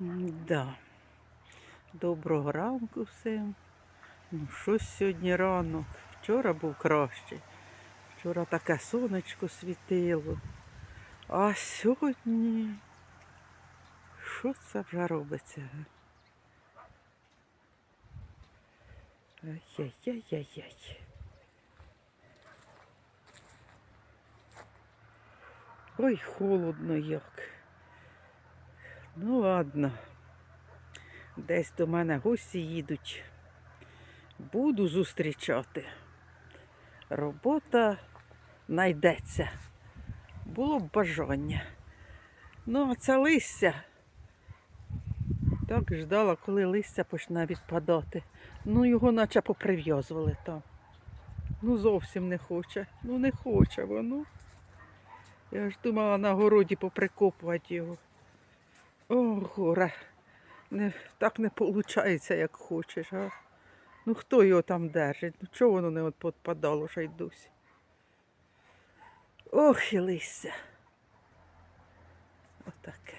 Да. Доброго ранку всім. Ну, щось сьогодні ранок. Вчора був краще. Вчора таке сонечко світило. А сьогодні. Що це вже робиться? Ай-яй-яй-яй-яй. Ой, холодно як. Ну ладно. Десь до мене гості їдуть. Буду зустрічати. Робота знайдеться. Було б бажання. Ну, а це листя. Так ждала, коли листя почне відпадати. Ну, його наче поприв'язували там. Ну, зовсім не хоче. Ну, не хоче воно. Я ж думала на городі поприкопувати його. О, горе. Не, так не виходить, як хочеш, а? Ну хто його там держить? Ну чого воно не от підпадало ще? Ох, і листя. Отаке.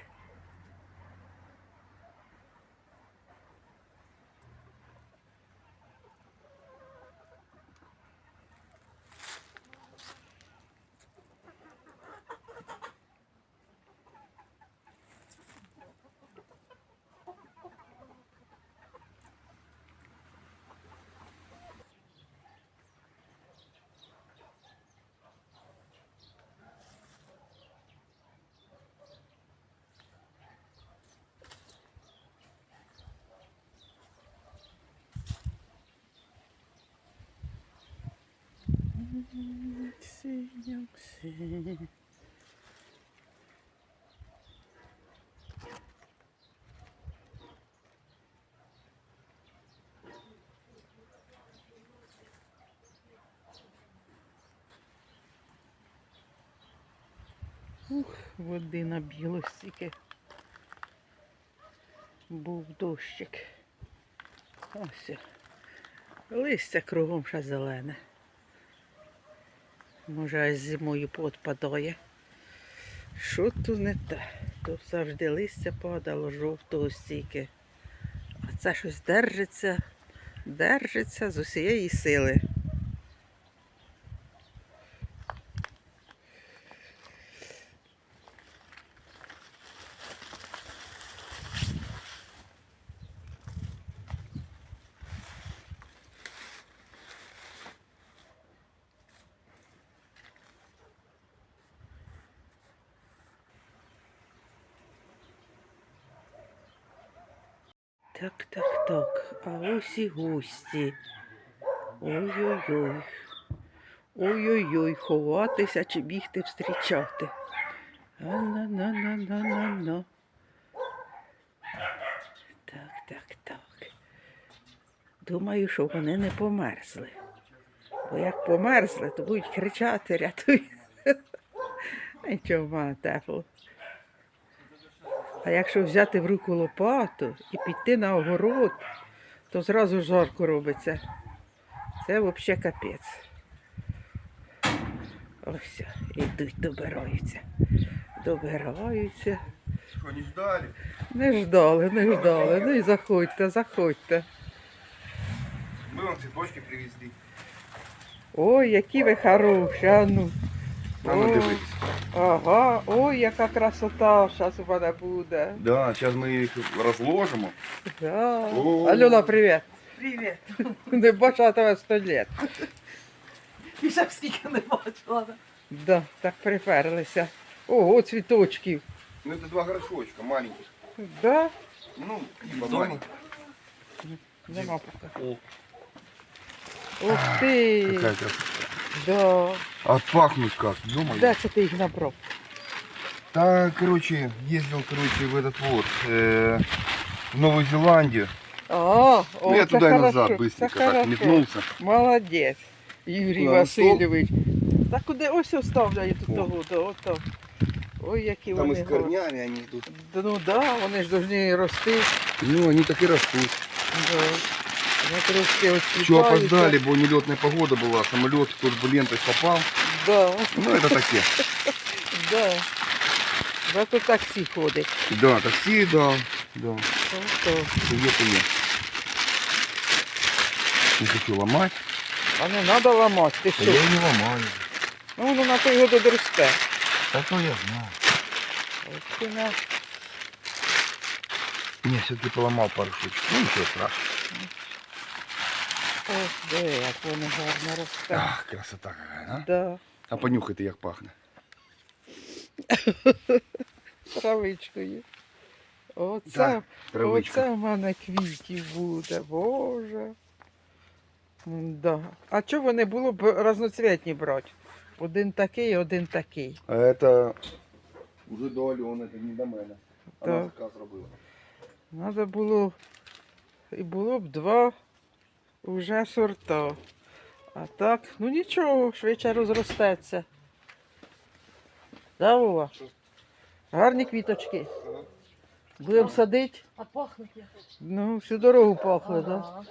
Синям, синям. Ух, води набіло стільки. Був дощик. Ось. Листя кругом ще зелене. Може, зимою подпадає. Що тут не те? Тут завжди листя падало жовтого стільки. А це щось держиться, держиться з усієї сили. Так, так, так. А ось і гості. Ой-ой-ой. Ой-ой-ой, ховатися чи бігти встрічати. А-на-на-на-на-на-на. Так, так, так. Думаю, що вони не померзли. Бо як померзли, то будуть кричати, рятуй. Нічого тепло. А якщо взяти в руку лопату і піти на огород, то зразу жарко робиться. Це взагалі капець. Ось, ідуть, добираються. Добираються. Что, не ждали? Не ждали, не ждали. Ну і заходьте, заходьте. Мы вам цветочки привезли. Ой, які ви хороші, а ну. А ну дивись. Ага, ой, яка красота зараз у мене буде. Да, сейчас мы их разложим. Да. О. Альона, привіт. Привіт. Не бачила тебе сто літ. І ще б скільки не бачила. Да, так приперлися. Ого, цвіточків. Ну это два горшочка маленьких. Да? Ну, Дома? маленьких. Нема поки. О, Ух ти! Какая красота. Да. А пахнут как, думаю. Де це ти їх набрав? Так, короче, ездил, короче, в этот вот, э, в Новую Зеландию. А, о, ну, я це туда и хорошо, назад це быстренько так хорошо. метнулся. Молодець, Юрій Куди, на стол? Васильович. Та куди ось оставляю тут О. того, да, ото. Ой, які Там и вони с гарні. корнями они тут. Да, Ну да, вони ж повинні рости. Ну, они так и растут. Да. Вони трошки ось Что опоздали, бо нелетная погода была, самолет в турбулентность попал. Да, Ну, это такие. да. Зато таксі ходить. Да, таксі, да. да. Ото. Це є, то є. Не хочу ламати, А не треба ламати, ти а що? я і не ламаю. Ну, воно на то його додросте. Та то я знаю. Ось ти на- Ні, все-таки поламав пару штучок. Ну нічого страшного. Ось де, як воно гарно росте. Ах, красота какая, а? Да. А понюхайте, як пахне. Травичкою. Оце, травичка. оце в мене квітів буде, Боже. Да. А чого не було б разноцвітні брати? Один такий, один такий. А это уже до Альони, це не до мене. Вона Так. заказ робила. Треба було. І було б два вже сорта. А так, ну нічого, швидше розростеться. Да, Вова? Гарні квіточки. Будемо садити. А пахнуть як. Ну, всю дорогу пахло, так? Да? Ага.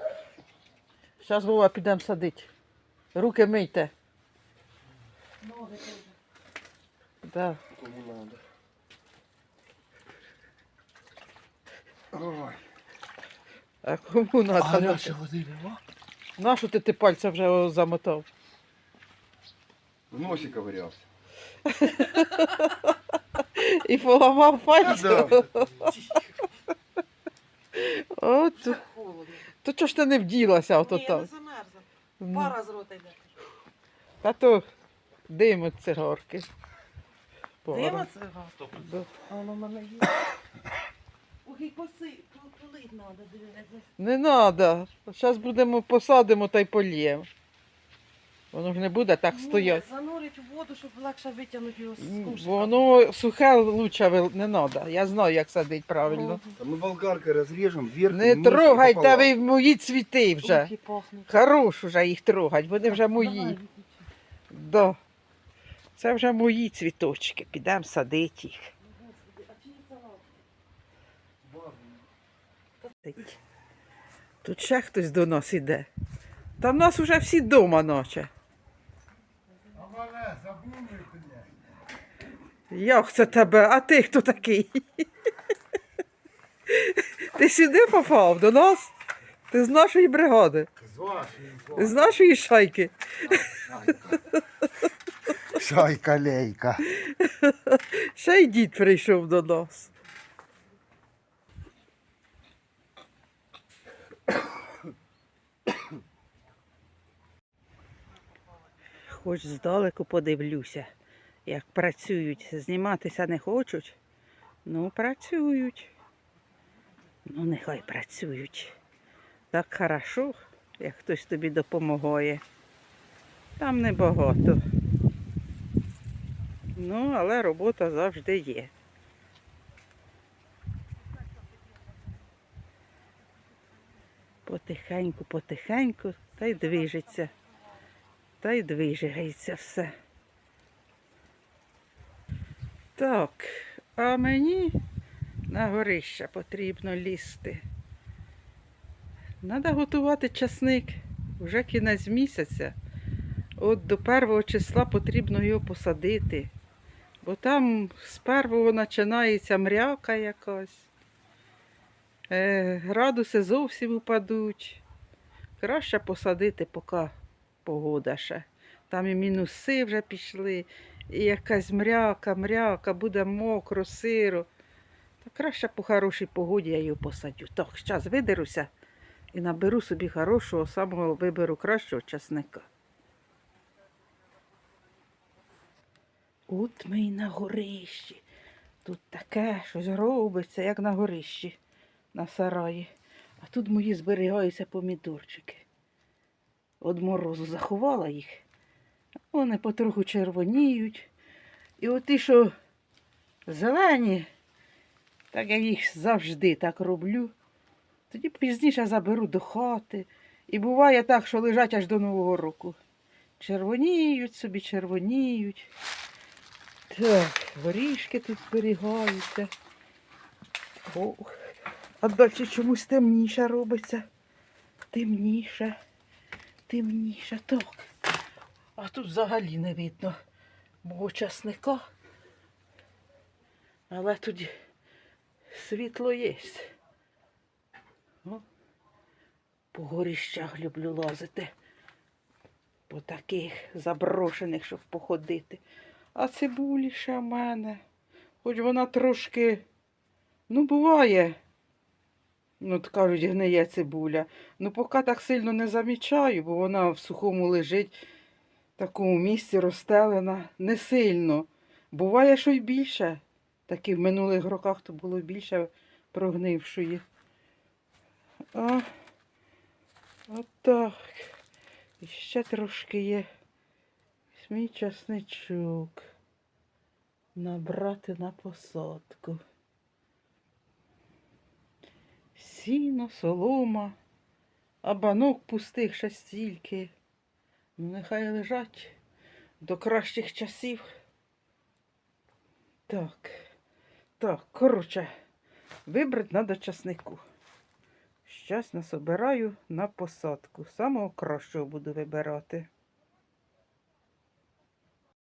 Зараз Вова підемо садити. Руки мийте. Ноги теж. Кому Да. надо. Ой. А кому треба? А наші води нема? Нащо ти ти пальця вже замотав? В носі ковирявся. І поламав пальці? Да. От. Холодно. То чого ж ти не вділася ото Ні, я не замерзла. Ну, Пара з рота йде. Та то дим від цигарки. Пора. Дима це га. Да. А воно в мене є. Поси, полить треба. Не треба. Зараз будемо посадимо та й поліємо. Воно ж не буде так стояти. Занурить у воду, щоб легше витягнути його з М. Воно сухе лучше вил- не треба. Я знаю, як садити правильно. Та ми болгаркою розріжемо, вверх. Не і трогайте пополам. ви мої цвіти вже. Ох, і. Хорош уже їх трогать, вони вже Давай, мої. виключи. Да. Це вже мої цвіточки. Підемо садити їх. Господи, а чи є салат? Тут ще хтось до нас іде. Та в нас вже всі вдома наче. Як це тебе? А ти хто такий? Ти сюди попав до нас? Ти з нашої бригади? Ти з нашої шайки? Шайка лейка. Ще й дід прийшов до нас. Хоч здалеку подивлюся, як працюють. Зніматися не хочуть. Ну, працюють. Ну, нехай працюють. Так хорошо, як хтось тобі допомагає. Там небагато. Ну, але робота завжди є. Потихеньку, потихеньку, та й движеться. Та й движається все. Так, а мені на горище потрібно лізти. Треба готувати часник. Вже кінець місяця. От до першого числа потрібно його посадити. Бо там з першого починається мряка якась. Е, градуси зовсім упадуть. Краще посадити, поки погода ще. Там і мінуси вже пішли, і якась мряка, мряка, буде мокро, сиро. Та краще по хорошій погоді я його посадю. Так, зараз видеруся і наберу собі хорошого, самого виберу кращого часника. От ми й на горищі. Тут таке щось робиться, як на горищі, на сараї. А тут мої зберігаються помідорчики. От морозу заховала їх. Вони потроху червоніють. І от ті, що зелені, так я їх завжди так роблю. Тоді пізніше заберу до хати. І буває так, що лежать аж до Нового року. Червоніють собі, червоніють. Так, горішки тут зберігаються. Ох, а далі чомусь темніше робиться. Темніше, темніше. Так. А тут взагалі не видно мого часника. Але тоді світло є. По горіщах люблю лазити. По таких заброшених, щоб походити. А цибулі ще в мене. Хоч вона трошки, ну, буває. Ну, от кажуть, гниє цибуля. Ну, поки так сильно не замічаю, бо вона в сухому лежить, в такому місці розстелена. Не сильно. Буває, що й більше. Так і в минулих роках то було більше прогнившої. А, отак. І ще трошки є мій часничок. Набрати на посадку. Сіно, солома, а банок пустих ще стільки. Ну, нехай лежать до кращих часів. Так, так, коротше, вибрати треба часнику. Щас насобираю на посадку. Самого кращого буду вибирати.